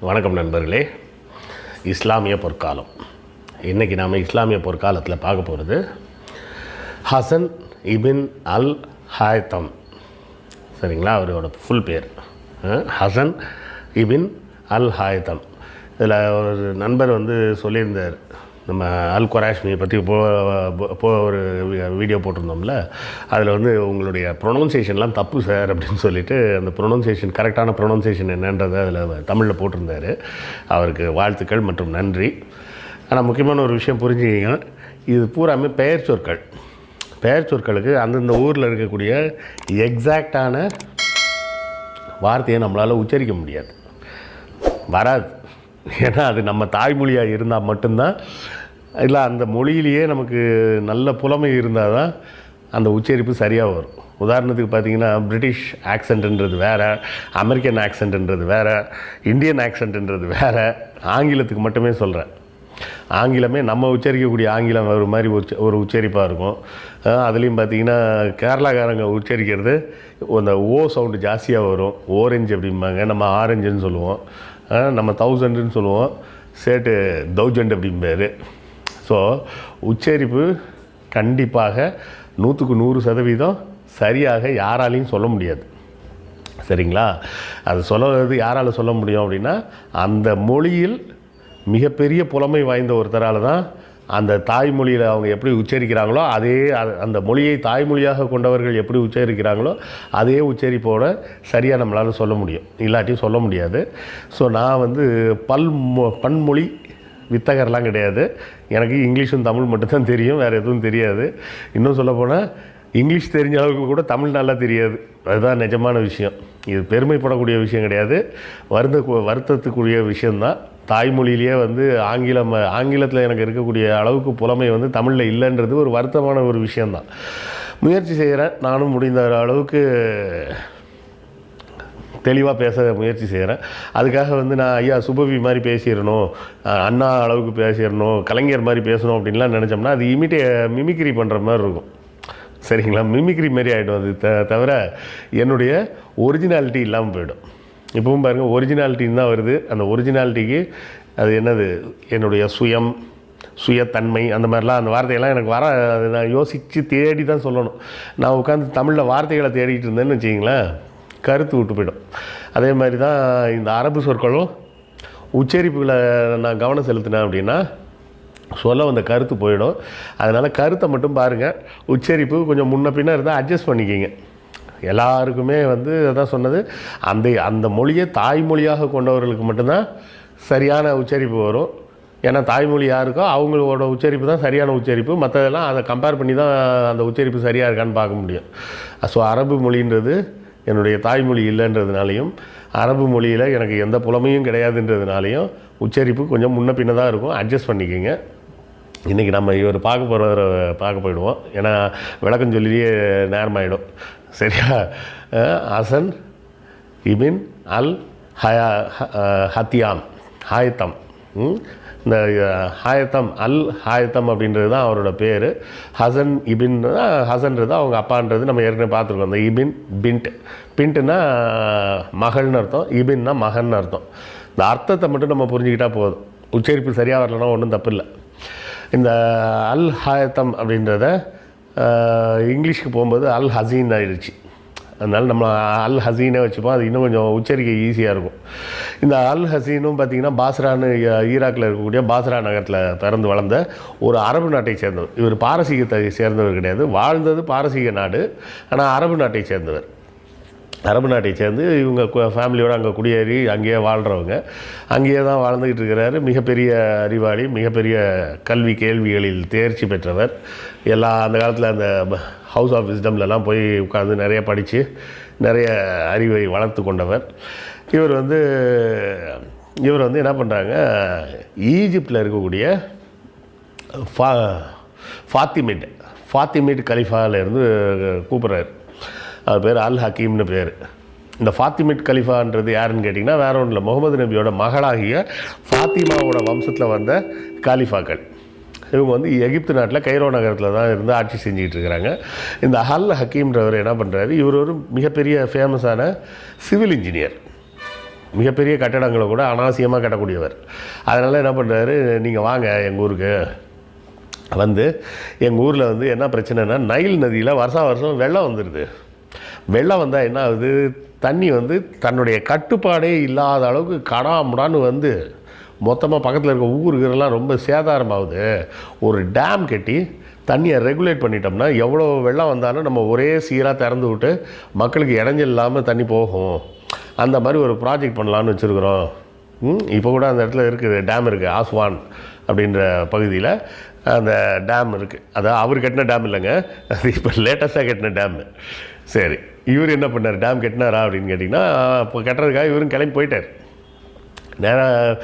வணக்கம் நண்பர்களே. இஸ்லாமிய பொற்காலம். இன்றைக்கி நாம் இஸ்லாமிய பொற்காலத்தில் பார்க்க போகிறது ஹசன் இபின் அல் ஹாய்தம். சரிங்களா? அவரோட ஃபுல் பேர். Hasan ibn al Haytham. இதில் ஒரு நண்பர் வந்து சொல்லியிருந்தார். நம்ம அல் குராஷ்மியை பற்றி போ போ ஒரு வீடியோ போட்டிருந்தோம்ல. அதில் வந்து உங்களுடைய ப்ரொனவுன்சியேஷன்லாம் தப்பு சார் அப்படின்னு சொல்லிட்டு அந்த ப்ரொனவுன்சியேஷன் கரெக்டான ப்ரொனவுன்சியேஷன் என்னன்றதை அதில் தமிழில் போட்டிருந்தாரு. அவருக்கு வாழ்த்துக்கள் மற்றும் நன்றி. ஆனால் முக்கியமான ஒரு விஷயம் புரிஞ்சுக்கிங்க. இது பூராமே பெயர் சொற்கள். பெயர் சொற்களுக்கு அந்தந்த ஊரில் இருக்கக்கூடிய எக்ஸாக்டான வார்த்தையை நம்மளால் உச்சரிக்க முடியாது. வராது. ஏன்னா அது நம்ம தாய்மொழியாக இருந்தால் மட்டும்தான். இல்லை அந்த மொழியிலேயே நமக்கு நல்ல புலமை இருந்தால் தான் அந்த உச்சரிப்பு சரியாக வரும். உதாரணத்துக்கு பார்த்தீங்கன்னா பிரிட்டிஷ் ஆக்சென்ட்ன்றது வேறு அமெரிக்கன் ஆக்சென்ட்ன்றது வேறு இந்தியன் ஆக்சென்ட்ன்றது வேறு ஆங்கிலத்துக்கு மட்டுமே சொல்கிறேன். ஆங்கிலமே நம்ம உச்சரிக்கக்கூடிய ஆங்கிலம் ஒரு மாதிரி உச்ச ஒரு உச்சரிப்பாக இருக்கும். அதுலேயும் பார்த்தீங்கன்னா கேரளாக்காரங்க உச்சரிக்கிறது அந்த ஓ சவுண்டு ஜாஸ்தியாக வரும் ஓரஞ்சு அப்படிம்பாங்க நம்ம ஆரஞ்சுன்னு சொல்லுவோம். நம்ம தௌசண்டுன்னு சொல்லுவோம். சேட்டு தௌசண்ட் அப்படிம்பாரு ஸோ உச்சரிப்பு கண்டிப்பாக நூற்றுக்கு நூறு சதவீதம் சரியாக யாராலையும் சொல்ல முடியாது. சரிங்களா? அது சொல்லுறது யாரால் சொல்ல முடியும் அப்படின்னா அந்த மொழியில் மிகப்பெரிய புலமை வாய்ந்த ஒருத்தரால் தான் அந்த தாய்மொழியில் அவங்க எப்படி உச்சரிக்கிறாங்களோ அதே அந்த மொழியை தாய்மொழியாக கொண்டவர்கள் எப்படி உச்சரிக்கிறாங்களோ அதே உச்சரிப்போட சரியாக நம்மளால் சொல்ல முடியும். இல்லாட்டியும் சொல்ல முடியாது. ஸோ நான் வந்து பல் பன்மொழி வித்தகர்லாம் கிடையாது. எனக்கு இங்கிலீஷும் தமிழ் மட்டும்தான் தெரியும் வேறு எதுவும் தெரியாது. இன்னும் சொல்லப்போனால் இங்கிலீஷ் தெரிஞ்ச அளவுக்கு கூட தமிழ் நல்லா தெரியாது. அதுதான் நிஜமான விஷயம். இது பெருமைப்படக்கூடிய விஷயம் கிடையாது. வருந்த வருத்தத்துக்குரிய விஷயந்தான் தாய்மொழியிலேயே வந்து ஆங்கிலம் ஆங்கிலத்தில் எனக்கு இருக்கக்கூடிய அளவுக்கு புலமை வந்து தமிழில் இல்லைன்றது ஒரு வருத்தமான ஒரு விஷயந்தான் முயற்சி செய்கிறேன். நானும் முடிந்த அளவுக்கு தெளிவாக பேச முயற்சி செய்கிறேன். அதுக்காக வந்து நான் ஐயா சுபவி மாதிரி பேசிடணும். அண்ணா அளவுக்கு பேசிடணும். கலைஞர் மாதிரி பேசணும் அப்படின்லாம் நினச்சோம்னா அது இமிட்டே மிமிக்ரி பண்ணுற மாதிரி இருக்கும். சரிங்களா? மிமிக்ரி மாரி ஆகிடும் அது த தவிர என்னுடைய ஒரிஜினாலிட்டி இல்லாமல் போயிடும். இப்பவும் பாருங்கள் ஒரிஜினாலிட்டின்னு தான் வருது. அந்த ஒரிஜினாலிட்டிக்கு அது என்னது? என்னுடைய சுயம் சுயத்தன்மை அந்த மாதிரிலாம் அந்த வார்த்தையெல்லாம் எனக்கு வர அதை நான் யோசித்து தேடி தான் சொல்லணும். நான் உட்காந்து தமிழில் வார்த்தைகளை தேடிட்டு இருந்தேன்னு வச்சிங்களேன் கருத்து விட்டு போயிடும். அதே மாதிரி தான் இந்த அரபு சொற்களும் உச்சரிப்புகளை நான் கவனம் செலுத்தினேன் அப்படின்னா சொல்ல வந்த கருத்து போயிடும். அதனால் கருத்தை மட்டும் பாருங்கள் உச்சரிப்பு கொஞ்சம் முன்ன பின்னே இருந்தால் அட்ஜஸ்ட் பண்ணிக்கிங்க. எல்லாருக்குமே வந்து அதான் சொன்னது. அந்த அந்த மொழியை தாய்மொழியாக கொண்டவர்களுக்கு மட்டும்தான் சரியான உச்சரிப்பு வரும். ஏன்னா தாய்மொழி யாருக்கோ அவங்களோட உச்சரிப்பு தான் சரியான உச்சரிப்பு. மற்றதெல்லாம் அதை கம்பேர் பண்ணி தான் அந்த உச்சரிப்பு சரியாக இருக்கான்னு பார்க்க முடியும். ஸோ அரபு மொழின்றது என்னுடைய தாய்மொழி இல்லைன்றதுனாலையும் அரபு மொழியில் எனக்கு எந்த புலமையும் கிடையாதுன்றதுனாலையும் உச்சரிப்பு கொஞ்சம் முன்ன பின்ன தான் இருக்கும். அட்ஜஸ்ட் பண்ணிக்கோங்க. இன்றைக்கி நம்ம இவர் பார்க்க போகிறவரை பார்க்க போயிடுவோம். ஏன்னா விளக்கம் சொல்லியே நேரமாயிடும். சரியா? அசன் ஹசன் இபின் அல் ஹயா ஹத்தியாம் ஹாயத்தம். ம்? இந்த ஹாயத்தம் அல் ஹாயத்தம் அப்படின்றது தான் அவரோட பேர். ஹசன் இபின் ஹசன்றது அவங்க அப்பான்றது நம்ம ஏற்கனவே பார்த்துருக்கோம். அந்த இபின் பின்ட். பின்ட்டுனா மகள்னு அர்த்தம். இபின்னா மகன் அர்த்தம். இந்த அர்த்தத்தை மட்டும் நம்ம புரிஞ்சுக்கிட்டால் போதும். உச்சரிப்பு சரியாக வரலன்னா ஒன்றும் தப்பு இல்லை இந்த அல் ஹாயத்தம் அப்படின்றத இங்கிலீஷ்க்கு போகும்போது அல் ஹசீன் ஆயிடுச்சு. அதனால் நம்ம அல் ஹசீனை வச்சுப்போம். அது இன்னும் கொஞ்சம் உச்சரிக்கை ஈஸியாக இருக்கும். இந்த அல் ஹசீனும் பார்த்திங்கன்னா பாஸ்ரான்னு ஈராக்கில் இருக்கக்கூடிய பாஸ்ரா நகரத்தில் பிறந்து வளர்ந்த ஒரு அரபு நாட்டை சேர்ந்தவர். இவர் பாரசீகத்தை சேர்ந்தவர் கிடையாது. வாழ்ந்தது பாரசீக நாடு. ஆனால் அரபு நாட்டை சேர்ந்தவர். அரபு நாட்டை சேர்ந்து இவங்க ஃபேமிலியோடு அங்கே குடியேறி அங்கேயே வாழ்கிறவங்க அங்கேயே தான் வாழ்ந்துக்கிட்டு இருக்கிறாரு. மிகப்பெரிய அறிவாளி மிகப்பெரிய கல்வி கேள்விகளில் தேர்ச்சி பெற்றவர். எல்லா அந்த காலத்தில் அந்த ஹவுஸ் ஆஃப் விஸ்டம்லலாம் போய் உட்காந்து நிறைய படித்து நிறைய அறிவை வளர்த்து கொண்டவர். இவர் வந்து இவர் வந்து என்ன பண்ணுறாங்க ஈஜிப்டில் இருக்கக்கூடிய ஃபா ஃபாத்திமிட் ஃபாத்திமிட் கலிஃபாலேருந்து கூப்பிட்றாரு. அவர் பேர் அல் ஹக்கீம்னு பேர். இந்த ஃபாத்திமிட் கலிஃபான்றது யாருன்னு கேட்டிங்கன்னா வேற ஒன்றும் இல்லை. முகமது நபியோட மகளாகிய ஃபாத்திமாவோட வம்சத்தில் வந்த காலிஃபாக்கள். இவங்க வந்து எகிப்து நாட்டில் கைரோ நகரத்தில் தான் இருந்து ஆட்சி செஞ்சுக்கிட்டு இருக்கிறாங்க இந்த அல் ஹக்கீம்ன்றவர் என்ன பண்ணுறாரு இவர் ஒரு மிகப்பெரிய ஃபேமஸான சிவில் இன்ஜினியர் மிகப்பெரிய கட்டடங்களை கூட அனாவசியமாக கட்டக்கூடியவர். அதனால் என்ன பண்ணுறாரு நீங்கள் வாங்க எங்கள் ஊருக்கு. வந்து எங்கள் ஊரில் வந்து என்ன பிரச்சனைனா நைல் நதியில் வருஷம் வருஷம் வெள்ளம் வந்துடுது வெள்ளம் வந்தால் என்ன ஆகுது? தண்ணி வந்து தன்னுடைய கட்டுப்பாடே இல்லாத அளவுக்கு கடாமுடான்னு வந்து மொத்தமாக பக்கத்தில் இருக்க ஊருக்கெல்லாம் ரொம்ப சேதாரமாகுது. ஒரு டேம் கட்டி தண்ணியை ரெகுலேட் பண்ணிட்டோம்னா எவ்வளோ வெள்ளம் வந்தாலும் நம்ம ஒரே சீராக திறந்து விட்டு மக்களுக்கு இடைஞ்சல் இல்லாமல் தண்ணி போகும். அந்த மாதிரி ஒரு ப்ராஜெக்ட் பண்ணலான்னு வச்சுருக்குறோம். ம் இப்போ கூட அந்த இடத்துல இருக்குது. டேம் இருக்குது ஆஸ்வான் அப்படின்ற பகுதியில் அந்த டேம் இருக்குது அதான் அவர் கட்டின டேம் இல்லைங்க. அது இப்போ லேட்டஸ்ட்டாக கட்டின டேம். சரி. இவர் என்ன பண்ணார்? டேம் கட்டினாரா? அப்படின்னு கேட்டிங்கன்னா இப்போ கட்டுறதுக்காக இவரும் கிளம்பி போயிட்டார். நேராக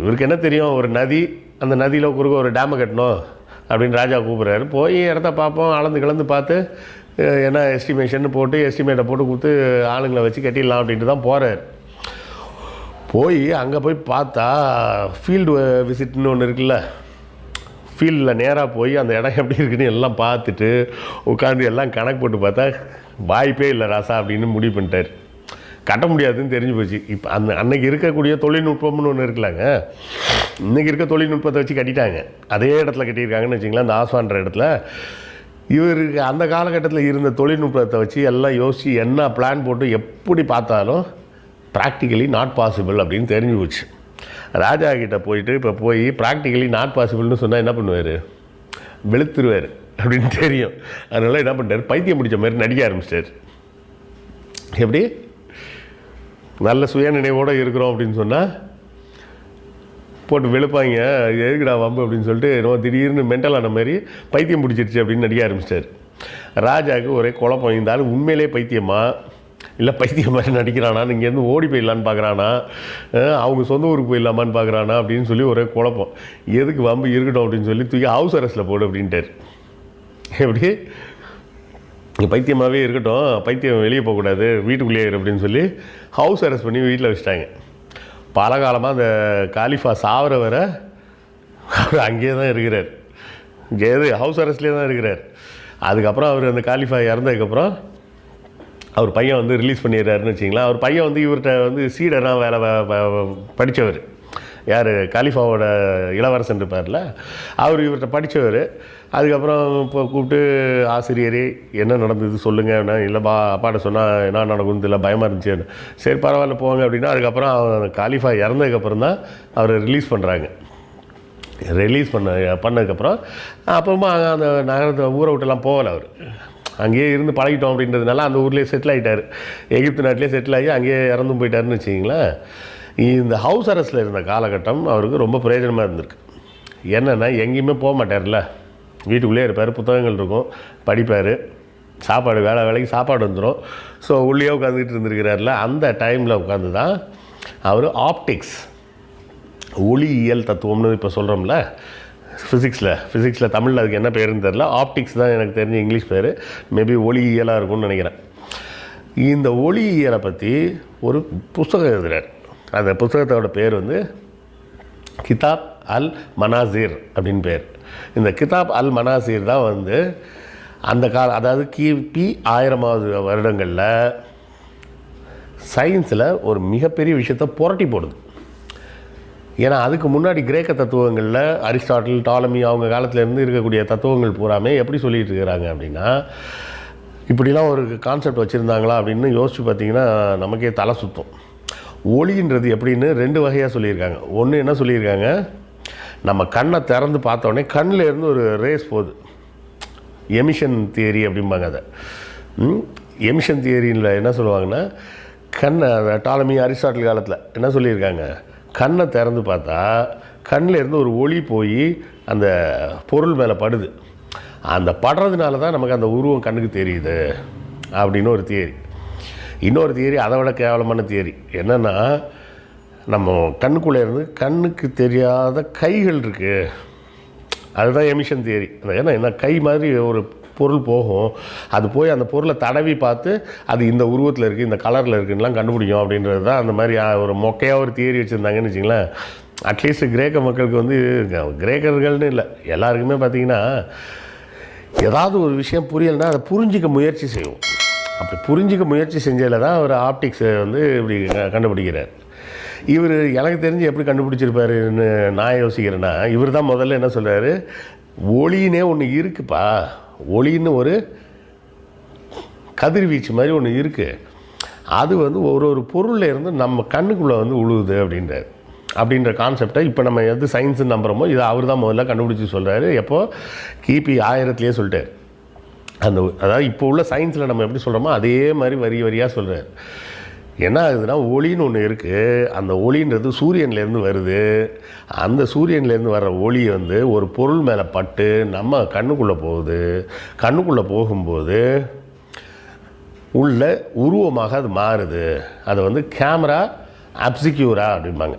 இவருக்கு என்ன தெரியும்? ஒரு நதி அந்த நதியில் குறுக்க ஒரு டேமை கட்டணும் அப்படின்னு ராஜா கூப்பிட்றாரு. போய் இடத்த பார்ப்போம். அளந்து கலந்து பார்த்து என்ன எஸ்டிமேஷன் போட்டு எஸ்டிமேட்டை போட்டு கொடுத்து ஆளுங்களை வச்சு கட்டிடலாம் அப்படின்ட்டு தான் போகிறார் போய் அங்கே போய் பார்த்தா ஃபீல்டு விசிட்னு ஒன்று இருக்குல்ல ஃபீல்டில் நேராக போய் அந்த இடம் எப்படி இருக்குன்னு எல்லாம் பார்த்துட்டு உட்காந்து எல்லாம் கணக்கு போட்டு பார்த்தா வாய்ப்பே இல்லை ராசா அப்படின்னு முடிவு பண்ணிட்டார். கட்ட முடியாதுன்னு தெரிஞ்சு போச்சு. இப்போ அந்த அன்னைக்கு இருக்கக்கூடிய தொழில்நுட்பம்னு ஒன்று இருக்கலாங்க இன்றைக்கி இருக்க தொழில்நுட்பத்தை வச்சு கட்டிட்டாங்க. அதே இடத்துல கட்டியிருக்காங்கன்னு வச்சிங்களேன் அந்த ஆசான்ற இடத்துல. இவருக்கு அந்த காலகட்டத்தில் இருந்த தொழில்நுட்பத்தை வச்சு எல்லாம் யோசித்து என்ன பிளான் போட்டு எப்படி பார்த்தாலும் ப்ராக்டிக்கலி நாட் பாசிபிள் அப்படின்னு தெரிஞ்சு போச்சு. ராஜா கிட்டே போயிட்டு இப்போ போய் ப்ராக்டிக்கலி நாட் பாசிபிள்னு சொன்னால் என்ன பண்ணுவார்? வெளுத்துருவார். அப்படின்னு தெரியும். அதனால என்ன பண்ணிட்டார்? பைத்தியம் பிடிச்ச மாதிரி நடிக்க ஆரம்பிச்சிட்டார். எப்படி? நல்ல சுயநினைவோடு இருக்கிறோம் அப்படின்னு சொன்னால் போட்டு வெளுப்பாங்க. எதுக்குடா வம்பு? அப்படின்னு சொல்லிட்டு என்னமோ திடீர்னு மென்டலான மாதிரி பைத்தியம் பிடிச்சிருச்சு அப்படின்னு நடிக்க ஆரம்பிச்சிட்டார். ராஜாவுக்கு ஒரே குழப்பம். இருந்தாலும் உண்மையிலே பைத்தியமாக இல்லை பைத்தியம் மாதிரி நடிக்கிறானா? இங்கேருந்து ஓடி போயிடலான்னு பார்க்குறானா அவங்க சொந்த ஊருக்கு போயிடலாமான்னு பார்க்குறானா அப்படின்னு சொல்லி ஒரே குழப்பம். எதுக்கு வம்பு இருக்கட்டும் அப்படின்னு சொல்லி தூக்கி ஹவுஸ் அரெஸ்ட்டில் போடு அப்படின்ட்டார். எப்படி? பைத்தியமாகவே இருக்கட்டும் பைத்தியம் வெளியே போகக்கூடாது வீட்டுக்குள்ளேயே இரு அப்படின்னு சொல்லி ஹவுஸ் அரெஸ்ட் பண்ணி வீட்டில் வச்சுட்டாங்க. பல காலமாக அந்த காலிஃபா சாவர வர அவர் அங்கேயே தான் இருக்கிறார். எது? ஹவுஸ் அரெஸ்ட்லேயே தான் இருக்கிறார். அதுக்கப்புறம் அவர் அந்த காலிஃபா இறந்ததுக்கப்புறம் அவர் பையன் வந்து ரிலீஸ் பண்ணிடுறாருன்னு வச்சிங்களேன் அவர் பையன் வந்து இவர்கிட்ட வந்து சீடராக வேலை படித்தவர் யார்? காலிஃபாவோட இளவரசன் இருப்பார்ல. அவர் இவர்கிட்ட படித்தவர் அதுக்கப்புறம் இப்போ கூப்பிட்டு ஆசிரியர் என்ன நடந்தது சொல்லுங்கள் இல்லைப்பா அப்பாட்ட சொன்னால் என்ன நடக்கும்னு தெரியல பயமாக இருந்துச்சு சரி பரவாயில்ல போங்க அப்படின்னா அதுக்கப்புறம் அவன் காலிஃபா இறந்ததுக்கப்புறம் தான் அவரை ரிலீஸ் பண்ணுறாங்க ரிலீஸ் பண்ண பண்ணதுக்கப்புறம் அப்புறமா அந்த நகரத்தை ஊரை விட்டுலாம் போகலை அவர். அங்கேயே இருந்து பழகிட்டோம் அப்படின்றதுனால அந்த ஊர்லேயே செட்டில் ஆகிட்டார் எகிப்து நாட்டிலே செட்டில் ஆகி அங்கேயே இறந்தும் போயிட்டாருன்னு வச்சிங்களேன் இந்த ஹவுஸ் அரெஸ்ட்டில் இருந்த காலகட்டம் அவருக்கு ரொம்ப பிரயோஜனமாக இருந்திருக்கு. என்னென்னா எங்கேயுமே போக மாட்டார்ல வீட்டுக்குள்ளேயே இருப்பார் புத்தகங்கள் இருக்கும் படிப்பார் சாப்பாடு வேலை வேலைக்கு சாப்பாடு வந்துடும் ஸோ உள்ளேயே உட்காந்துக்கிட்டு இருந்திருக்கிறார்ல அந்த டைமில் உட்காந்து தான் அவர் ஆப்டிக்ஸ் ஒளியியல் தத்துவம்னு இப்போ சொல்கிறோம்ல ஃபிசிக்ஸில் ஃபிசிக்ஸில் தமிழில் அதுக்கு என்ன பேருன்னு தெரில ஆப்டிக்ஸ் தான் எனக்கு தெரிஞ்ச இங்கிலீஷ் பேர். மேபி ஒளியியலாக இருக்கும்னு நினைக்கிறேன். இந்த ஒளியியலை பற்றி ஒரு புஸ்தகம் எழுதுகிறார் அந்த புஸ்தகத்தோட பேர் வந்து கிதாப் அல் மனாசீர் அப்படின்னு பேர். இந்த கிதாப் அல் மனாசீர் தான் வந்து அந்த கால அதாவது கிபி ஆயிரமாவது வருடங்களில் சயின்ஸில் ஒரு மிகப்பெரிய விஷயத்தை புரட்டி போடுது. ஏன்னா அதுக்கு முன்னாடி கிரேக்க தத்துவங்களில் அரிஸ்டாட்டில் டாலமி அவங்க காலத்துலேருந்து இருக்கக்கூடிய தத்துவங்கள் பூராமே எப்படி சொல்லிகிட்டு இருக்கிறாங்க அப்படின்னா இப்படிலாம் ஒரு கான்செப்ட் வச்சுருந்தாங்களா அப்படின்னு யோசித்து பார்த்தீங்கன்னா நமக்கே தலை சுத்தம். ஒளின்றது எப்படின்னு ரெண்டு வகையாக சொல்லியிருக்காங்க. ஒன்று என்ன சொல்லியிருக்காங்க? நம்ம கண்ணை திறந்து பார்த்தோன்னே கண்ணில் இருந்து ஒரு ரேஸ் போகுது. எமிஷன் தியரி அப்படிம்பாங்க அதை. எமிஷன் தியரியில் என்ன சொல்லுவாங்கன்னா கண்ணை டாலமி அரிஸ்டாட்டில் காலத்தில் என்ன சொல்லியிருக்காங்க? கண்ணை திறந்து பார்த்தா கண்ணில் இருந்து ஒரு ஒளி போய் அந்த பொருள் மேலே படுது. அந்த படுறதுனால தான் நமக்கு அந்த உருவம் கண்ணுக்கு தெரியுது அப்படின்னு ஒரு தியரி. இன்னொரு தியரி அதை விட கேவலமான தியரி. என்னென்னா நம்ம கண்ணுக்குள்ளே இருந்து கண்ணுக்கு தெரியாத கைகள் இருக்குது அதுதான் எமிஷன் தியரி ஏன்னா என்ன கை மாதிரி ஒரு பொருள் போகும். அது போய் அந்த பொருளை தடவி பார்த்து அது இந்த உருவத்தில் இருக்குது இந்த கலரில் இருக்குன்னெலாம் கண்டுபிடிக்கும் அப்படின்றது தான் அந்த மாதிரி ஒரு மொக்கையாக ஒரு தியரி வச்சுருந்தாங்கன்னு வச்சிங்களேன் அட்லீஸ்ட் கிரேக்க மக்களுக்கு வந்து கிரேக்கர்கள்னு இல்லை எல்லாருக்குமே பார்த்தீங்கன்னா ஏதாவது ஒரு விஷயம் புரியலைன்னா அதை புரிஞ்சிக்க முயற்சி செய்வோம் அப்படி புரிஞ்சிக்க முயற்சி செஞ்சதில் தான் அவர் ஆப்டிக்ஸை வந்து இப்படி க- கண்டுபிடிக்கிறார். இவர் எனக்கு தெரிஞ்சு எப்படி கண்டுபிடிச்சிருப்பாருன்னு நான் யோசிக்கிறேன்னா இவர் தான் முதல்ல என்ன சொல்கிறாரு ஒளினே ஒன்று இருக்குப்பா. ஒளின்னு ஒரு கதிர்வீச்சு மாதிரி ஒன்று இருக்குது அது வந்து ஒரு ஒரு பொருளில் இருந்து நம்ம கண்ணுக்குள்ளே வந்து உழுவுது அப்படின்றார். அப்படின்ற கான்செப்டை இப்போ நம்ம எது சயின்ஸு நம்புகிறோமோ இதை அவர் தான் முதல்ல கண்டுபிடிச்சி சொல்கிறாரு எப்போது கிபி ஆயிரத்துலேயே சொல்லிட்டார். அந்த அதாவது இப்போ உள்ள சயின்ஸில் நம்ம எப்படி சொல்கிறோமோ அதே மாதிரி வரி வரியாக சொல்கிறார் என்ன ஆகுதுன்னா ஒளின்னு ஒன்று இருக்குது அந்த ஒளின்றது சூரியன்லேருந்து வருது. அந்த சூரியன்லேருந்து வர்ற ஒளி வந்து ஒரு பொருள் மேலே பட்டு நம்ம கண்ணுக்குள்ளே போகுது. கண்ணுக்குள்ளே போகும்போது உள்ள உருவமாக அது மாறுது. அதை வந்து கேமரா அப்சிக்யூரா அப்படிம்பாங்க.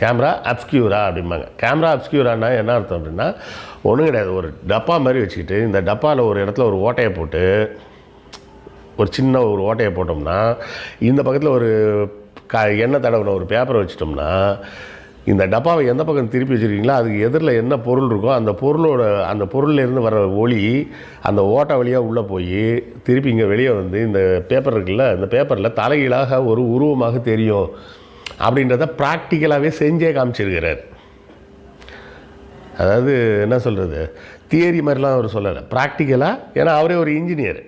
கேமரா அப்ஸ்கியூரா அப்படிம்பாங்க. கேமரா அப்ஸ்கியூரானா என்ன அர்த்தம் அப்படின்னா ஒன்றும் கிடையாது. ஒரு டப்பா மாதிரி வச்சுக்கிட்டு இந்த டப்பாவில் ஒரு இடத்துல ஒரு ஓட்டையை போட்டு ஒரு சின்ன ஒரு ஓட்டையை போட்டோம்னா இந்த பக்கத்தில் ஒரு க எண்ணெய் தடவின ஒரு பேப்பரை வச்சிட்டோம்னா இந்த டப்பாவை எந்த பக்கம் திருப்பி வச்சுருக்கீங்களோ அதுக்கு எதிரில் என்ன பொருள் இருக்கோ அந்த பொருளோட அந்த பொருள்லேருந்து வர ஒளி அந்த ஓட்டை வழியாக உள்ளே போய் திருப்பி இங்கே வெளியே வந்து இந்த பேப்பர் இருக்குல்ல இந்த பேப்பரில் தலைகீழாக ஒரு உருவமாக தெரியும் அப்படின்றத ப்ராக்டிக்கலாகவே செஞ்சே காமிச்சிருக்கிறார். அதாவது என்ன சொல்கிறது தியரி மாதிரிலாம் அவர் சொல்லலை. ப்ராக்டிக்கலாக ஏன்னா அவரே ஒரு இன்ஜினியர்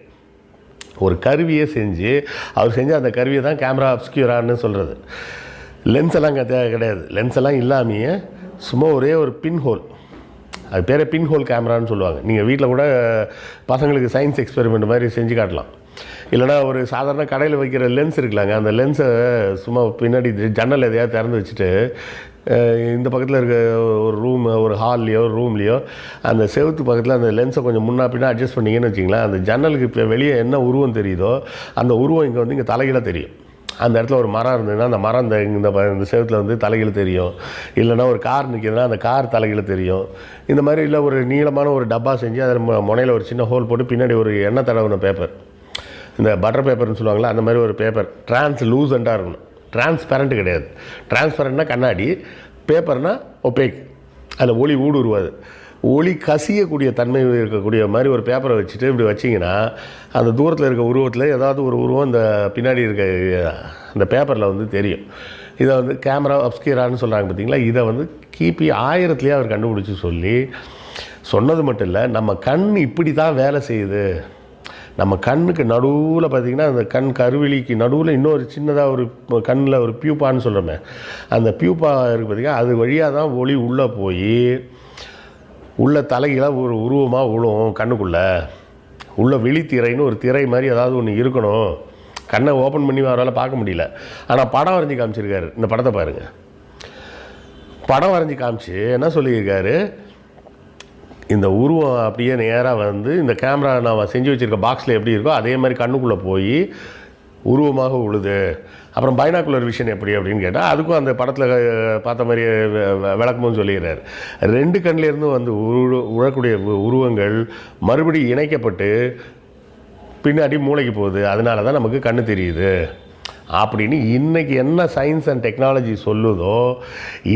ஒரு கருவியை செஞ்சு அவர் செஞ்ச அந்த கருவியை தான் கேமரா அப்ஸ்கியூரான்னு சொல்கிறது லென்ஸ் எல்லாம் கிடையாது. லென்ஸ் எல்லாம் இல்லாமையே சும்மா ஒரே ஒரு பின் ஹோல் அது பேரே பின் ஹோல் கேமரான்னு சொல்லுவாங்க. நீங்கள் வீட்டில் கூட பசங்களுக்கு சயின்ஸ் எக்ஸ்பெரிமெண்ட் மாதிரி செஞ்சு காட்டலாம். இல்லைனா ஒரு சாதாரண கடையில் வைக்கிற லென்ஸ் இருக்கலாங்க அந்த லென்ஸை சும்மா பின்னாடி ஜன்னல் எதையாவது திறந்து வச்சுட்டு இந்த பக்கத்தில் இருக்க ஒரு ரூம் ஒரு ஹால்லையோ ரூம்லேயோ அந்த செவுத்து பக்கத்தில் அந்த லென்ஸை கொஞ்சம் முன்னா பின்னா அட்ஜஸ்ட் பண்ணிங்கன்னு வச்சிங்களேன் அந்த ஜன்னலுக்கு இப்போ வெளியே என்ன உருவம் தெரியுதோ அந்த உருவம் இங்கே வந்து இங்கே தலைகீழ தெரியும். அந்த இடத்துல ஒரு மரம் இருந்ததுன்னா அந்த மரம் இந்த இந்த ப- இந்த செவுத்தில் வந்து தலைகீழ தெரியும். இல்லைன்னா ஒரு கார் நிற்கிதுன்னா அந்த கார் தலைகீழ தெரியும். இந்த மாதிரி இல்லை ஒரு நீளமான ஒரு டப்பா செஞ்சு அதில் முனையில் ஒரு சின்ன ஹோல் போட்டு பின்னாடி ஒரு எண்ணெய் தடவின பேப்பர் இந்த பட்டர் பேப்பர்னு சொல்லுவாங்களே அந்த மாதிரி ஒரு பேப்பர் ட்ரான்ஸ் லூசண்டாக இருக்கணும். டிரான்ஸ்பரண்ட் கிடையாது. டிரான்ஸ்பரண்ட்னா கண்ணாடி பேப்பர்னால் ஒப்பேக் அதில் ஒளி ஊடுருவாது ஒளி கசியக்கூடிய தன்மை இருக்கக்கூடிய மாதிரி ஒரு பேப்பரை வச்சுட்டு இப்படி வச்சிங்கன்னா அந்த தூரத்தில் இருக்க உருவத்தில் ஏதாவது ஒரு உருவம் இந்த பின்னாடி இருக்க அந்த பேப்பரில் வந்து தெரியும். இதை வந்து கேமரா அப்ஸ்கியரான்னு சொல்கிறாங்க பார்த்தீங்களா இதை வந்து கிபி ஆயிரத்துலேயே அவர் கண்டுபிடிச்சி சொல்லி சொன்னது மட்டும் இல்லை நம்ம கண் இப்படி தான் வேலை செய்யுது. நம்ம கண்ணுக்கு நடுவில் பார்த்திங்கன்னா அந்த கண் கருவிழிக்கு நடுவில் இன்னொரு சின்னதாக ஒரு கண்ணில் ஒரு பியூப்பான்னு சொல்கிறோமே அந்த பியூப்பா இருக்குது பார்த்திங்கன்னா அது வழியாக தான் ஒளி உள்ளே போய் உள்ள தலைகளாக ஒரு உருவமாக விழும் கண்ணுக்குள்ளே. உள்ள விழித்திரைன்னு ஒரு திரை மாதிரி ஏதாவது ஒன்று இருக்கணும். கண்ணை ஓப்பன் பண்ணி அவரால் பார்க்க முடியல. ஆனால் படம் வரைஞ்சி காமிச்சிருக்காரு. இந்த படத்தை பாருங்கள் படம் வரைஞ்சி காமிச்சு என்ன சொல்லியிருக்காரு? இந்த உருவம் அப்படியே நேராக வந்து இந்த கேமரா நான் செஞ்சு வச்சுருக்க பாக்ஸில் எப்படி இருக்கோ அதே மாதிரி கண்ணுக்குள்ளே போய் உருவமாக உழுது. அப்புறம் பைனாக்குலர் விஷன் எப்படி அப்படின்னு கேட்டால் அதுக்கும் அந்த படத்தில் பார்த்த மாதிரி விளக்கமும் சொல்லிடுறாரு. ரெண்டு கண்ணிலேருந்து வந்து உரு உழக்கூடிய உ- உருவங்கள் மறுபடியும் இணைக்கப்பட்டு பின்னாடி மூளைக்கு போகுது. அதனால தான் நமக்கு கண்ணு தெரியுது. அப்படின்னு இன்றைக்கி என்ன சயின்ஸ் அண்ட் டெக்னாலஜி சொல்லுதோ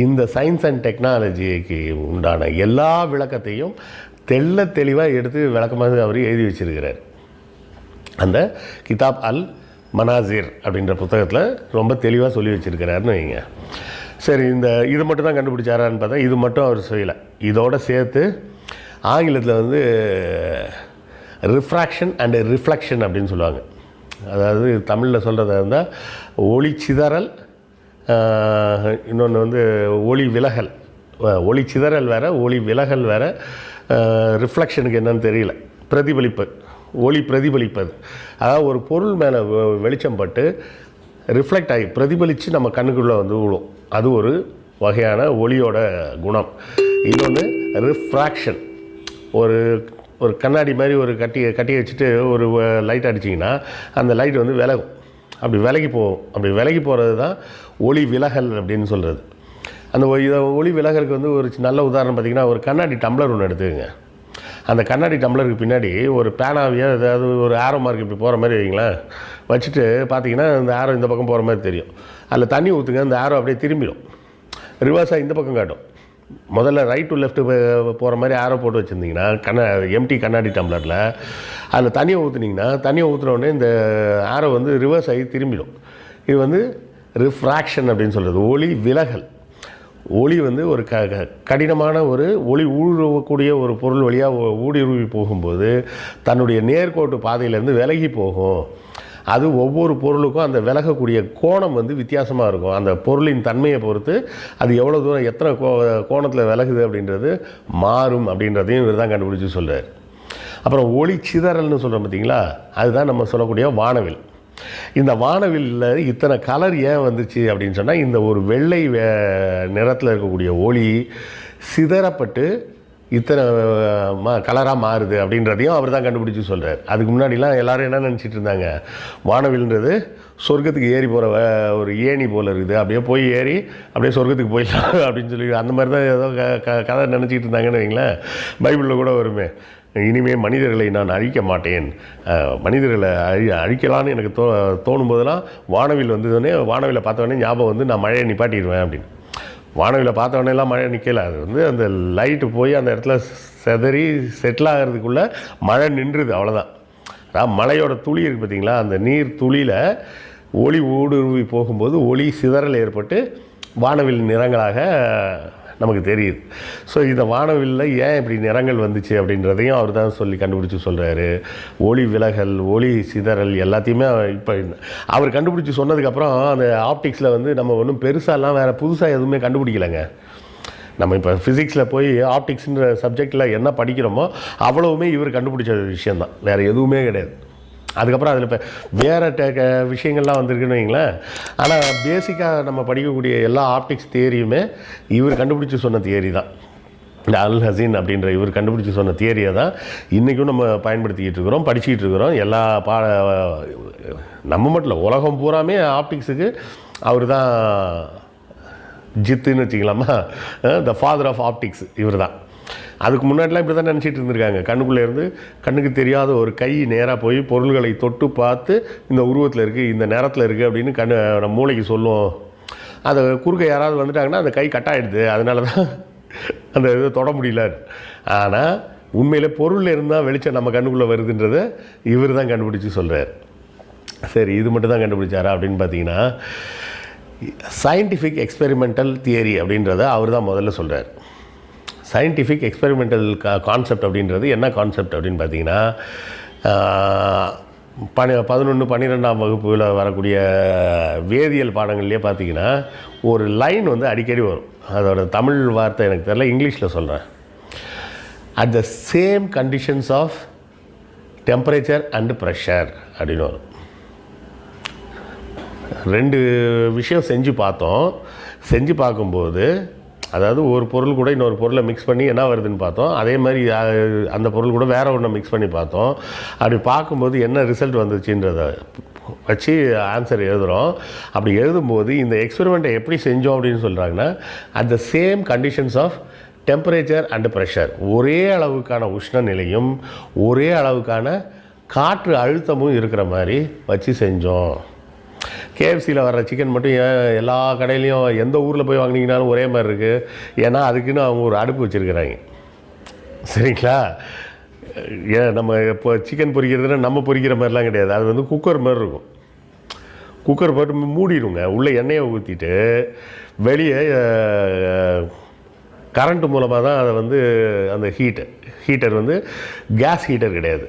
இந்த சயின்ஸ் அண்ட் டெக்னாலஜிக்கு உண்டான எல்லா விளக்கத்தையும் தெள்ள தெளிவாக எடுத்து விளக்கமாக அவர் எழுதி வச்சிருக்கிறார். அந்த கிதாப் அல் மனாசிர் அப்படின்ற புத்தகத்தில் ரொம்ப தெளிவாக சொல்லி வச்சிருக்கிறாருன்னு வைங்க. சரி இந்த இது மட்டும் தான் கண்டுபிடிச்சாரான்னு பார்த்தா இது மட்டும் அவர் செய்யலை. இதோடு சேர்த்து ஆங்கிலத்தில் வந்து ரிஃப்ராக்ஷன் அண்டு ரிஃப்ளெக்ஷன் அப்படின்னு சொல்லுவாங்க. அதாவது தமிழில் சொல்கிறதா இருந்தால் ஒளி சிதறல் இன்னொன்று வந்து ஒளி விலகல். ஒளி சிதறல் வேறு ஒளி விலகல் வேறு. ரிஃப்ளெக்ஷனுக்கு என்னன்னு தெரியல. பிரதிபலிப்பு. ஒளி பிரதிபலிப்பது. அதாவது ஒரு பொருள் மேலே வெளிச்சம் பட்டு ரிஃப்ளெக்ட் ஆகி பிரதிபலித்து நம்ம கண்ணுக்குள்ளே வந்து விழும் அது ஒரு வகையான ஒளியோட குணம். இன்னொன்று ரிஃப்ராக்ஷன் ஒரு ஒரு கண்ணாடி மாதிரி ஒரு கட்டி கட்டி வச்சுட்டு ஒரு லைட் அடிச்சிங்கன்னா அந்த லைட் வந்து விலகும். அப்படி விலகி போகும். அப்படி விலகி போகிறது தான் ஒளி விலகல் அப்படின்னு சொல்கிறது அந்த ஒ- ஒளி விலகலுக்கு வந்து ஒரு நல்ல உதாரணம் பார்த்திங்கன்னா ஒரு கண்ணாடி டம்ளர் ஒன்று எடுத்துக்கோங்க. அந்த கண்ணாடி டம்ளருக்கு பின்னாடி ஒரு பேனாவையோ ஏதாவது ஒரு ஆரோ மார்க் இப்படி போகிற மாதிரி வைங்களேன். வச்சுட்டு பார்த்தீங்கன்னா இந்த ஆரோ இந்த பக்கம் போகிற மாதிரி தெரியும். அதில் தண்ணி ஊற்றுங்க அந்த ஆரோ அப்படியே திரும்பிடும். ரிவர்ஸாக இந்த பக்கம் காட்டும். முதல்ல ரைட் டு லெஃப்ட் போகிற மாதிரி ஆரோ போட்டு வச்சுருந்தீங்கன்னா கண்ண எம்டி கண்ணாடி டம்ளரில் அதில் தண்ணியை ஊற்றுனீங்கன்னா தண்ணியை ஊற்றுனோடனே இந்த ஆரோ வந்து ரிவர்ஸ் ஆகி திரும்பிடும். இது வந்து ரிஃப்ராக்ஷன் அப்படின்னு சொல்கிறது ஒளி விலகல். ஒளி வந்து ஒரு க க- கடினமான ஒரு ஒளி ஊடுருவக்கூடிய ஒரு பொருள் வழியாக ஊடுருவி போகும்போது தன்னுடைய நேர்கோட்டு பாதையிலேருந்து விலகி போகும். அது ஒவ்வொரு பொருளுக்கும் அந்த விலகக்கூடிய கோணம் வந்து வித்தியாசமாக இருக்கும். அந்த பொருளின் தன்மையை பொறுத்து அது எவ்வளோ தூரம் எத்தனை கோ கோணத்தில் விலகுது அப்படின்றது மாறும் அப்படின்றதையும் இவர் தான் கண்டுபிடிச்சி சொல்கிறார் அப்புறம் ஒளி சிதறல்னு சொல்கிறோம் பார்த்தீங்களா அதுதான் நம்ம சொல்லக்கூடிய வானவில். இந்த வானவில்ல இத்தனை கலர் ஏன் வந்துச்சு அப்படின்னு சொன்னால் இந்த ஒரு வெள்ளை நிறத்தில் இருக்கக்கூடிய ஒளி சிதறப்பட்டு இத்தனை மா கலராக மாறுது அப்படின்றதையும் அவர் தான் கண்டுபிடிச்சி சொல்கிறார் அதுக்கு முன்னாடிலாம் எல்லோரும் என்ன நினச்சிட்டு இருந்தாங்க? வானவில்ன்றது சொர்க்கத்துக்கு ஏறி போகிற ஒரு ஏணி போல் இருக்குது. அப்படியே போய் ஏறி அப்படியே சொர்க்கத்துக்கு போயிடலாம் அப்படின்னு சொல்லி அந்த மாதிரி தான் ஏதோ க க கதை நினச்சிட்டு இருந்தாங்கன்னு வைங்களேன். பைபிளில் கூட வருமே இனிமே மனிதர்களை நான் அழிக்க மாட்டேன். மனிதர்களை அழி அழிக்கலான்னு எனக்கு தோ தோணும் போதெல்லாம் வானவில் வந்ததுன்னே வானவிலை பார்த்தவொடனே ஞாபகம் வந்து நான் மழையை நிப்பாட்டிடுவேன் அப்படின்னு. வானவியில் பார்த்தவொடனேலாம் மழை நிற்கல அது வந்து அந்த லைட்டு போய் அந்த இடத்துல செதறி செட்டில் ஆகிறதுக்குள்ளே மழை நின்றுது அவ்வளோதான் அதான் மழையோட துளி இருக்குது பார்த்தீங்களா அந்த நீர் துளியில் ஒளி ஊடுருவி போகும்போது ஒளி சிதறல் ஏற்பட்டு வானவில் நிறங்களாக நமக்கு தெரியுது. ஸோ இந்த வானவில்ல ஏன் இப்படி நிறங்கள் வந்துச்சு அப்படின்றதையும் அவர் தான் சொல்லி கண்டுபிடிச்சி சொல்கிறாரு ஒளி விலகல் ஒளி சிதறல் எல்லாத்தையுமே இப்போ அவர் கண்டுபிடிச்சி சொன்னதுக்கப்புறம் அந்த ஆப்டிக்ஸில் வந்து நம்ம ஒன்றும் பெருசாலாம் வேறு புதுசாக எதுவுமே கண்டுபிடிக்கலைங்க. நம்ம இப்போ ஃபிசிக்ஸில் போய் ஆப்டிக்ஸ்ன்ற சப்ஜெக்டில் என்ன படிக்கிறோமோ அவ்வளவுமே இவர் கண்டுபிடிச்ச விஷயந்தான் வேறு எதுவுமே கிடையாது. அதுக்கப்புறம் அதில் இப்போ வேறு டெ க- விஷயங்கள்லாம் வந்திருக்குன்னு வைங்களேன். ஆனால் பேசிக்காக நம்ம படிக்கக்கூடிய எல்லா ஆப்டிக்ஸ் தியரியுமே இவர் கண்டுபிடிச்சி சொன்ன தியரி தான். இந்த அல் ஹசீன் அப்படின்ற இவர் கண்டுபிடிச்சி சொன்ன தியரியை தான் இன்றைக்கும் நம்ம பயன்படுத்திக்கிட்டு இருக்கிறோம் படிச்சுக்கிட்டு இருக்கிறோம். எல்லா பாட நம்ம மட்டும் இல்லை உலகம் பூராமே ஆப்டிக்ஸுக்கு அவர் தான் ஜித்துன்னு வச்சுக்கலாமா? த ஃபாதர் ஆஃப் ஆப்டிக்ஸ் இவர் தான். அதுக்கு முன்னாடிலாம் இப்படி தான் நினச்சிட்டு இருந்திருக்காங்க. கண்ணுக்குள்ளே இருந்து கண்ணுக்கு தெரியாத ஒரு கை நேராக போய் பொருள்களை தொட்டு பார்த்து இந்த உருவத்தில் இருக்குது இந்த நேரத்தில் இருக்குது அப்படின்னு கண்ணு நம்ம மூளைக்கு சொல்லுவோம் அதை குறுக்க யாராவது வந்துட்டாங்கன்னா அந்த கை கட்டாயிடுது. அதனால தான் அந்த இதை தொட முடியல. ஆனால் உண்மையில் பொருள் இருந்தால் வெளிச்சம் நம்ம கண்ணுக்குள்ளே வருதுன்றதை இவர் தான் கண்டுபிடிச்சி சொல்கிறார் சரி இது மட்டும் தான் கண்டுபிடிச்சாரா அப்படின்னு பார்த்தீங்கன்னா சயின்டிஃபிக் எக்ஸ்பெரிமெண்டல் தியரி அப்படின்றத அவர் தான் முதல்ல சொல்கிறார் சயின்டிஃபிக் எக்ஸ்பெரிமெண்டல் கான்செப்ட் அப்படின்றது என்ன கான்செப்ட் அப்படின்னு பார்த்தீங்கன்னா பனி பதினொன்று பன்னிரெண்டாம் வகுப்பில் வரக்கூடிய வேதியியல் பாடங்கள்லேயே பார்த்தீங்கன்னா ஒரு லைன் வந்து அடிக்கடி வரும். அதோட தமிழ் வார்த்தை எனக்கு தெரியல இங்கிலீஷில் சொல்கிறேன் at the same conditions of temperature and pressure அப்படின்னு வரும். ரெண்டு விஷயம் செஞ்சு பார்த்தோம். செஞ்சு பார்க்கும்போது அதாவது ஒரு பொருள் கூட இன்னொரு பொருளை மிக்ஸ் பண்ணி என்ன வருதுன்னு பார்த்தோம். அதே மாதிரி அந்த பொருள் கூட வேறு ஒன்றை மிக்ஸ் பண்ணி பார்த்தோம். அப்படி பார்க்கும்போது என்ன ரிசல்ட் வந்துச்சுன்றத வச்சு ஆன்சர் எழுதுகிறோம் அப்படி எழுதும்போது இந்த எக்ஸ்பெரிமெண்ட்டை எப்படி செஞ்சோம் அப்படின்னு சொல்கிறாங்கன்னா at the same conditions of temperature and pressure ஒரே அளவுக்கான உஷ்ண நிலையும் ஒரே அளவுக்கான காற்று அழுத்தமும் இருக்கிற மாதிரி வச்சு செஞ்சோம். கேஎஃப்சியில் வர்ற சிக்கன் மட்டும் எல்லா கடையிலையும் எந்த ஊரில் போய் வாங்கினீங்கனாலும் ஒரே மாதிரி இருக்குது ஏன்னா அதுக்குன்னு அவங்க ஒரு அடுப்பு வச்சுருக்கிறாங்க. சரிங்களா? ஏ நம்ம இப்போ சிக்கன் பொரிக்கிறதுனா நம்ம பொரிக்கிற மாதிரிலாம் கிடையாது. அது வந்து குக்கர் மாதிரி இருக்கும். குக்கர் போட்டு மூடிடுங்க. உள்ளே எண்ணெயை ஊற்றிட்டு வெளியே கரண்ட் மூலமாக தான் அதை வந்து அந்த ஹீட்டர் ஹீட்டர் வந்து கேஸ் ஹீட்டர் கிடையாது.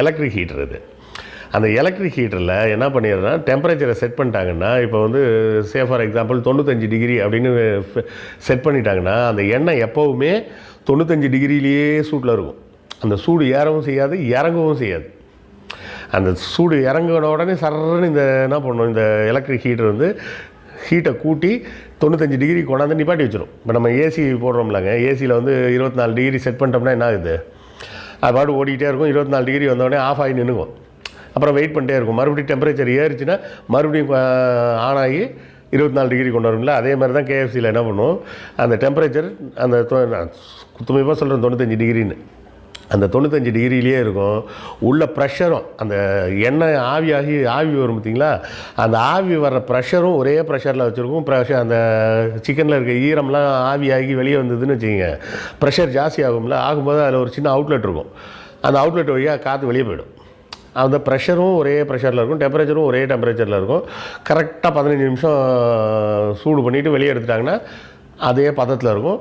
எலக்ட்ரிக் ஹீட்டர் அது. அந்த எலக்ட்ரிக் ஹீட்டரில் என்ன பண்ணிடுறேன்னா டெம்பரேச்சரை செட் பண்ணிட்டாங்கன்னா இப்போ வந்து சே ஃபார் எக்ஸாம்பிள் தொண்ணூத்தஞ்சு டிகிரி அப்படின்னு செட் பண்ணிட்டாங்கன்னா அந்த எண்ணெய் எப்போவுமே தொண்ணூத்தஞ்சு டிகிரிலேயே சூட்டில் இருக்கும். அந்த சூடு ஏறவும் செய்யாது இறங்கவும் செய்யாது. அந்த சூடு இறங்கின உடனே சரன்னு இந்த என்ன பண்ணணும் இந்த எலக்ட்ரிக் ஹீட்டர் வந்து ஹீட்டை கூட்டி தொண்ணூத்தஞ்சு டிகிரி கொண்டாந்து நிப்பாட்டி வச்சிடும் இப்போ நம்ம ஏசி போடுறோம்லங்க ஏசியில் வந்து இருபத்தி நாலு டிகிரி செட் பண்ணிட்டோம்னா என்ன ஆகுது? அது பாட்டு ஓடிக்கிட்டே இருக்கும் இருபத்தி நாலு டிகிரி வந்தோடனே ஆஃப் ஆகி நின்றுக்கும் அப்புறம் வெயிட் பண்ணிட்டே இருக்கும். மறுபடியும் டெம்பரேச்சர் ஏறிச்சுன்னா மறுபடியும் ஆன் ஆகி இருபத்தி நாலு டிகிரி கொண்டு வரும்ல? அதே மாதிரி தான் கேஎஃப்சியில் என்ன பண்ணுவோம் அந்த டெம்பரேச்சர் அந்த குத்துமைப்பாக சொல்கிறேன் தொண்ணூத்தஞ்சு டிகிரின்னு அந்த தொண்ணூத்தஞ்சு டிகிரிலேயே இருக்கும். உள்ள ப்ரெஷரும் அந்த எண்ணெய் ஆவியாகி ஆவி வரும் பார்த்தீங்களா அந்த ஆவி வர்ற ப்ரெஷரும் ஒரே ப்ரெஷரில் வச்சுருக்கும். ப்ரெஷர் அந்த சிக்கனில் இருக்க ஈரம்லாம் ஆவியாகி வெளியே வந்ததுன்னு வச்சுக்கோங்க. ப்ரெஷர் ஜாஸ்தி ஆகும்ல? ஆகும்போது அதில் ஒரு சின்ன அவுட்லெட் இருக்கும். அந்த அவுட்லெட் வழியாக காற்று வெளியே போயிடும். அந்த ப்ரெஷரும் ஒரே ப்ரெஷரில் இருக்கும். டெம்பரேச்சரும் ஒரே டெம்பரேச்சரில் இருக்கும். கரெக்டாக பதினஞ்சு நிமிஷம் சூடு பண்ணிவிட்டு வெளியே எடுத்துட்டாங்கன்னா அதே பதத்தில் இருக்கும்.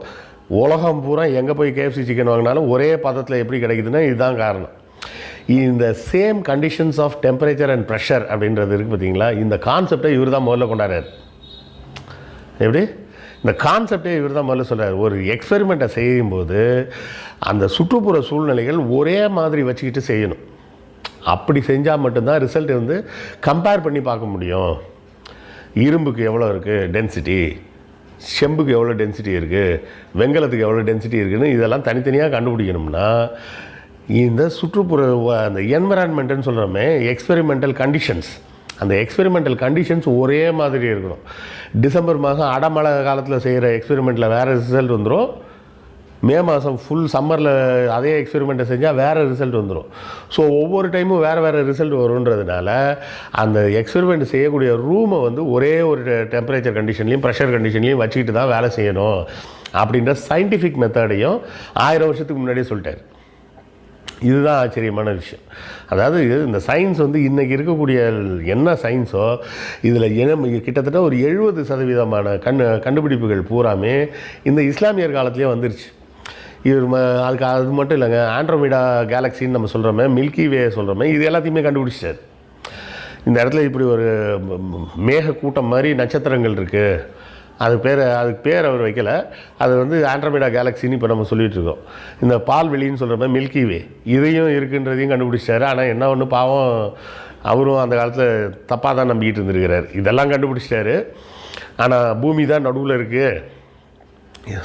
உலகம் பூரா எங்கே போய் கேஎஃப்சி சிக்கன் வாங்கினாலும் ஒரே பதத்தில் எப்படி கிடைக்குதுன்னா இதுதான் காரணம். இந்த same conditions of temperature and pressure அப்படின்றது இருக்குது பார்த்தீங்களா இந்த கான்செப்டை இவர் தான் முதல்ல கொண்டாடுறாரு. எப்படி? இந்த கான்செப்டே இவர் தான் முதல்ல சொல்கிறார் ஒரு எக்ஸ்பெரிமெண்ட்டை செய்யும்போது அந்த சுற்றுப்புற சூழ்நிலைகள் ஒரே மாதிரி வச்சுக்கிட்டு செய்யணும். அப்படி செஞ்சால் மட்டும்தான் ரிசல்ட் வந்து கம்பேர் பண்ணி பார்க்க முடியும். இரும்புக்கு எவ்வளோ இருக்குது டென்சிட்டி செம்புக்கு எவ்வளோ டென்சிட்டி இருக்குது வெங்கலத்துக்கு எவ்வளோ டென்சிட்டி இருக்குதுன்னு இதெல்லாம் தனித்தனியாக கண்டுபிடிக்கணும்னா இந்த சுற்றுப்புற அந்த என்விரான்மெண்ட்டுன்னு சொல்கிறோமே எக்ஸ்பெரிமெண்டல் கண்டிஷன்ஸ் அந்த எக்ஸ்பெரிமெண்டல் கண்டிஷன்ஸ் ஒரே மாதிரி இருக்கணும். டிசம்பர் மாதம் அடமழை காலத்தில் செய்கிற எக்ஸ்பெரிமெண்ட்டில் வேறு ரிசல்ட் வந்துடும் மே மாதம் ஃபுல் சம்மரில் அதே எக்ஸ்பெரிமெண்ட்டை செஞ்சால் வேறு ரிசல்ட் வந்துடும் ஸோ ஒவ்வொரு டைமும் வேறு வேறு ரிசல்ட் வருன்றதுனால அந்த எக்ஸ்பெரிமெண்ட் செய்யக்கூடிய ரூமை வந்து ஒரே ஒரு டெம்பரேச்சர் கண்டிஷன்லையும் ப்ரெஷர் கண்டிஷன்லையும் வச்சுக்கிட்டு தான் வேலை செய்யணும் அப்படின்ற சயின்டிஃபிக் மெத்தடையும் ஆயிரம் வருஷத்துக்கு முன்னாடியே சொல்லிட்டார். இதுதான் ஆச்சரியமான விஷயம். அதாவது இந்த சயின்ஸ் வந்து இன்றைக்கி இருக்கக்கூடிய என்ன சயின்ஸோ இதில் என்ன கிட்டத்தட்ட ஒரு எழுபது சதவீதமான கண் கண்டுபிடிப்புகள் பூராமே இந்த இஸ்லாமியர் காலத்துலேயே வந்துருச்சு. இவர் ம அதுக்கு அது மட்டும் இல்லைங்க ஆண்ட்ரோமிடா கேலக்சின்னு நம்ம சொல்கிறோமே மில்கி வே சொல்கிறோமே இது எல்லாத்தையுமே கண்டுபிடிச்சார் இந்த இடத்துல இப்படி ஒரு மேக கூட்டம் மாதிரி நட்சத்திரங்கள் இருக்குது அது பேர் அதுக்கு பேர் அவர் வைக்கல. அது வந்து ஆண்ட்ரோமேடா கேலக்சின்னு இப்போ நம்ம சொல்லிகிட்டு இருக்கோம். இந்த பால்வெளின்னு சொல்கிற மாதிரி மில்கி வே இதையும் இருக்குன்றதையும் கண்டுபிடிச்சிட்டாரு. ஆனால் என்ன ஒன்று பாவம் அவரும் அந்த காலத்தில் தப்பாக தான் நம்பிக்கிட்டு இருந்திருக்கிறார். இதெல்லாம் கண்டுபிடிச்சிட்டாரு. ஆனால் பூமி தான் நடுவில் இருக்குது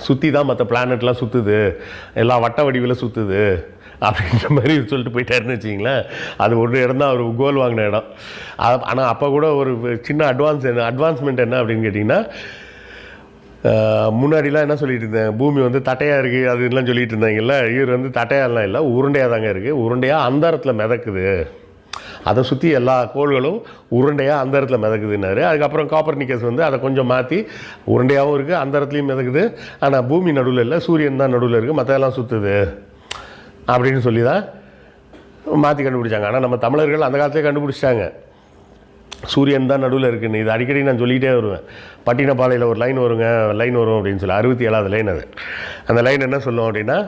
சுற்றி தான் மற்ற பிளானட்லாம் சுற்றுது எல்லாம் வட்ட வடிவில் சுற்றுது அப்படின்ற மாதிரி சொல்லிட்டு போயிட்டாருன்னு வச்சிங்களேன் அது ஒரு இடம் தான் அவர் கோல் வாங்கின இடம். ஆனால் அப்போ கூட ஒரு சின்ன அட்வான்ஸ் என்ன அட்வான்ஸ்மெண்ட் என்ன அப்படின்னு கேட்டிங்கன்னா முன்னாடிலாம் என்ன சொல்லிட்டு இருந்தேன்? பூமி வந்து தட்டையாக இருக்குது அது எல்லாம் சொல்லிட்டு இருந்தாங்கல்ல. இவர் வந்து தட்டையாலாம் இல்லை உருண்டையாக தாங்க இருக்குது உருண்டையாக அந்தரத்தில் மிதக்குது. அதை சுற்றி எல்லா கோள்களும் உருண்டையாக அந்த இடத்துல மிதக்குதுன்னாரு. அதுக்கப்புறம் காப்பர் நிக்கஸ் வந்து அதை கொஞ்சம் மாற்றி உருண்டையாகவும் இருக்குது அந்த இடத்துலையும் மிதக்குது. ஆனால் பூமி நடுவில் இல்லை சூரியன் தான் நடுவில் இருக்குது மற்றதெல்லாம் சுற்றுது அப்படின்னு சொல்லி தான் மாற்றி கண்டுபிடிச்சாங்க. ஆனால் நம்ம தமிழர்கள் அந்த காலத்திலே கண்டுபிடிச்சிட்டாங்க. சூரியன் தான் நடுவில் இருக்குன்னு. இது அடிக்கடி நான் சொல்லிக்கிட்டே வருவேன். பட்டினப்பாளையில் ஒரு லைன் வருங்க லைன் வரும் அப்படின்னு சொல்லி அறுபத்தி ஏழாவது லைன் அது. அந்த லைன் என்ன சொல்லும் அப்படின்னா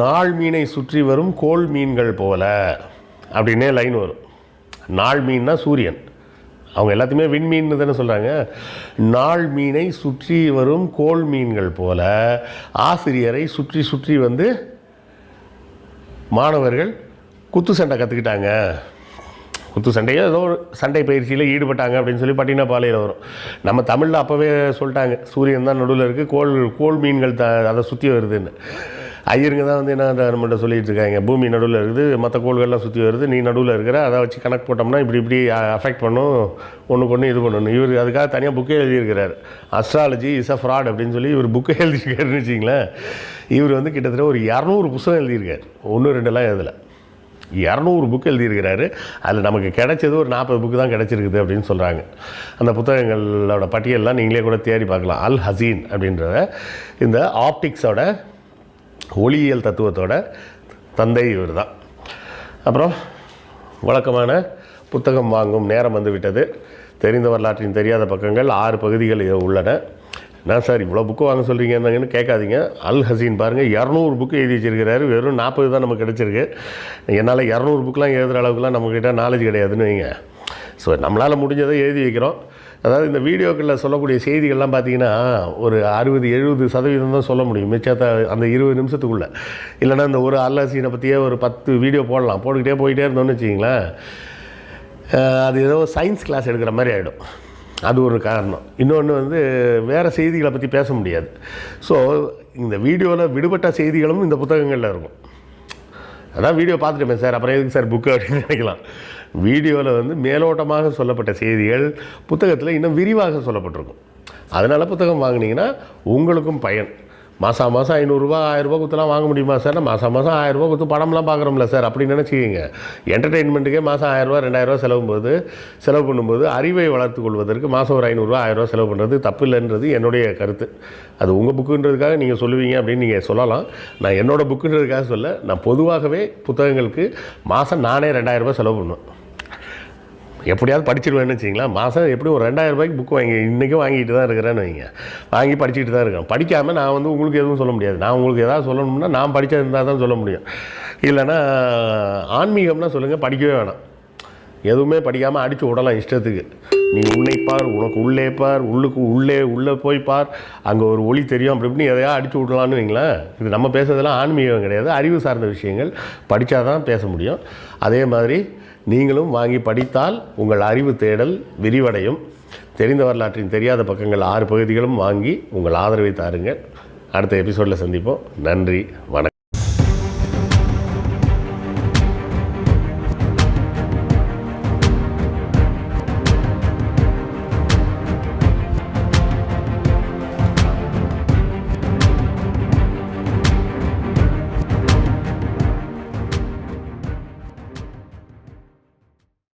நாள் மீனை சுற்றி வரும் கோள் மீன்கள் போல. அப்படின்னே லைன் வரும். நாள் மீன்னா சூரியன். அவங்க எல்லாத்தையுமே விண்மீன் தானே சொல்கிறாங்க நாள் மீனை சுற்றி வரும் கோள் மீன்கள் போல ஆசிரியரை சுற்றி சுற்றி வந்து மாணவர்கள் குத்து சண்டை கற்றுக்கிட்டாங்க குத்து சண்டையோ ஏதோ ஒரு சண்டை பயிற்சியில் ஈடுபட்டாங்க அப்படின்னு சொல்லி பட்டினப்பாளையில் வரும். நம்ம தமிழில் அப்போவே சொல்லிட்டாங்க சூரியன் தான் நடுவில் இருக்குது கோள் கோள் மீன்கள் த அதை சுற்றி வருதுன்னு. ஐயருங்க தான் வந்து என்ன நம்மகிட்ட சொல்லிகிட்டு இருக்காங்க. பூமி நடுவில் இருக்குது மற்ற கோள்கள்லாம் சுற்றி வருது நீ நடுவில் இருக்கிற அதை வச்சு கணக்கு போட்டோம்னா இப்படி இப்படி அஃபெக்ட் பண்ணும் ஒன்றுக்கு ஒன்று இது பண்ணணும் இவர் அதுக்காக தனியாக புக்கே எழுதியிருக்கிறார். அஸ்ட்ராலஜி இஸ் அ ஃப்ராட் அப்படின்னு சொல்லி இவர் புக்கே எழுதியிருக்காருன்னு வச்சிங்களேன் இவர் வந்து கிட்டத்தட்ட ஒரு இரநூறு புத்தகம் எழுதியிருக்கார். ஒன்று ரெண்டெல்லாம் எழுதலை. இரநூறு புக் எழுதியிருக்கிறாரு. அதில் நமக்கு கிடைச்சது ஒரு நாற்பது புக்கு தான் கிடைச்சிருக்குது அப்படின்னு சொல்கிறாங்க அந்த புத்தகங்களோட பட்டியல்லாம் நீங்களே கூட தேடி பார்க்கலாம். அல் ஹசீன் அப்படின்றத இந்த ஆப்டிக்ஸோட ஒளியியல் தத்துவத்தோட தந்தை இவர் தான் அப்புறம் வழக்கமான புத்தகம் வாங்கும் நேரம் வந்து விட்டது தெரிந்த வரலாற்றின் தெரியாத பக்கங்கள் ஆறு பகுதிகள் இது உள்ளன. நான் சார் இவ்வளோ புக்கு வாங்க சொல்கிறீங்கன்னு கேட்காதீங்க. அல் ஹசீன் பாருங்கள் இரநூறு புக்கு எழுதி வச்சிருக்கிறாரு. வெறும் நாற்பது தான் நமக்கு கிடச்சிருக்கு. என்னால் இரநூறு புக்கெலாம் எழுதுகிற அளவுக்குலாம் நம்மக்கிட்ட நாலேஜ் கிடையாதுன்னு வைங்க. ஸோ நம்மளால் முடிஞ்சதை எழுதி வைக்கிறோம். அதாவது இந்த வீடியோக்களில் சொல்லக்கூடிய செய்திகள்லாம் பார்த்தீங்கன்னா ஒரு அறுபது எழுபது சதவீதம் தான் சொல்ல முடியும். மிச்சத்தை அந்த இருபது நிமிஷத்துக்குள்ளே. இல்லைன்னா இந்த ஒரு அல்லசீனை பற்றியே ஒரு பத்து வீடியோ போடலாம். போட்டுக்கிட்டே போயிட்டே இருந்தோம்னு வச்சிங்களேன் அது ஏதோ சயின்ஸ் கிளாஸ் எடுக்கிற மாதிரி ஆகிடும் அது ஒரு காரணம். இன்னொன்று வந்து வேறு செய்திகளை பற்றி பேச முடியாது. ஸோ இந்த வீடியோவில் விடுபட்ட செய்திகளும் இந்த புத்தகங்களில் இருக்கும். அதான் வீடியோ பார்த்துட்டுமே சார். அப்புறம் எதுக்கு சார் புக்கு அப்படின்னு நினைக்கலாம். வீடியோவில் வந்து மேலோட்டமாக சொல்லப்பட்ட செய்திகள் புத்தகத்தில் இன்னும் விரிவாக சொல்லப்பட்டிருக்கும். அதனால் புத்தகம் வாங்குனீங்கன்னா உங்களுக்கும் பயன். மாதம் மாதம் ஐநூறுரூவா ஆயிரரூபா கொடுத்துலாம் வாங்க முடியுமா சார்? நான் மாதம் மாதம் ஆயிரரூபா கொடுத்து படம்லாம் பார்க்குறோம்ல சார். அப்படின்னு நினச்சிக்கிங்க. என்டர்டெயின்மெண்ட்டுக்கே மாதம் ஆயிரரூவா ரெண்டாயிரரூவா செலவு போது செலவு பண்ணும்போது அறிவை வளர்த்து கொள்வதற்கு மாதம் ஒரு ஐநூறுரூவா ஆயிரரூவா செலவு பண்ணுறது தப்பு இல்லைன்றது என்னுடைய கருத்து. அது உங்கள் புக்குன்றதுக்காக நீங்கள் சொல்லுவீங்க அப்படின்னு நீங்கள் சொல்லலாம். நான் என்னோடய புக்குன்றதுக்காக சொல்ல நான் பொதுவாகவே புத்தகங்களுக்கு மாதம் நானே ரெண்டாயிரரூபா செலவு பண்ணுவேன். எப்படியாவது படிச்சிருவேன்னு வச்சிங்களேன் மாதம் எப்படி ஒரு ரெண்டாயிரம் ரூபாய்க்கு புக் வாங்கி இன்றைக்கும் வாங்கிட்டு தான் இருக்கிறேன்னு வைங்க. வாங்கி படிச்சுட்டு தான் இருக்கேன் படிக்காமல் நான் வந்து உங்களுக்கு எதுவும் சொல்ல முடியாது. நான் உங்களுக்கு எதாவது சொல்லணும்னா நான் படிச்சிருந்தா தான் சொல்ல முடியும். இல்லைன்னா ஆன்மீகம்னா சொல்லுங்கள் படிக்கவே வேணாம். எதுவுமே படிக்காமல் அடித்து விடலாம் இஷ்டத்துக்கு. நீ உன்னை பார் உனக்கு உள்ளே பார் உள்ளுக்கு உள்ளே உள்ளே போய் பார். அங்கே ஒரு ஒளி தெரியும். அப்படி இப்படின்னு எதையா அடித்து விடலான்னு வைங்களேன். இது நம்ம பேசுறதெல்லாம் ஆன்மீகம் கிடையாது. அறிவு சார்ந்த விஷயங்கள் படித்தா தான் பேச முடியும். அதே மாதிரி நீங்களும் வாங்கி படித்தால் உங்கள் அறிவு தேடல் விரிவடையும். தெரிந்த வரலாற்றின் தெரியாத பக்கங்கள் ஆறு பகுதிகளும் வாங்கி உங்கள் ஆதரவை தாருங்கள். அடுத்த எபிசோடில் சந்திப்போம். நன்றி வணக்கம்.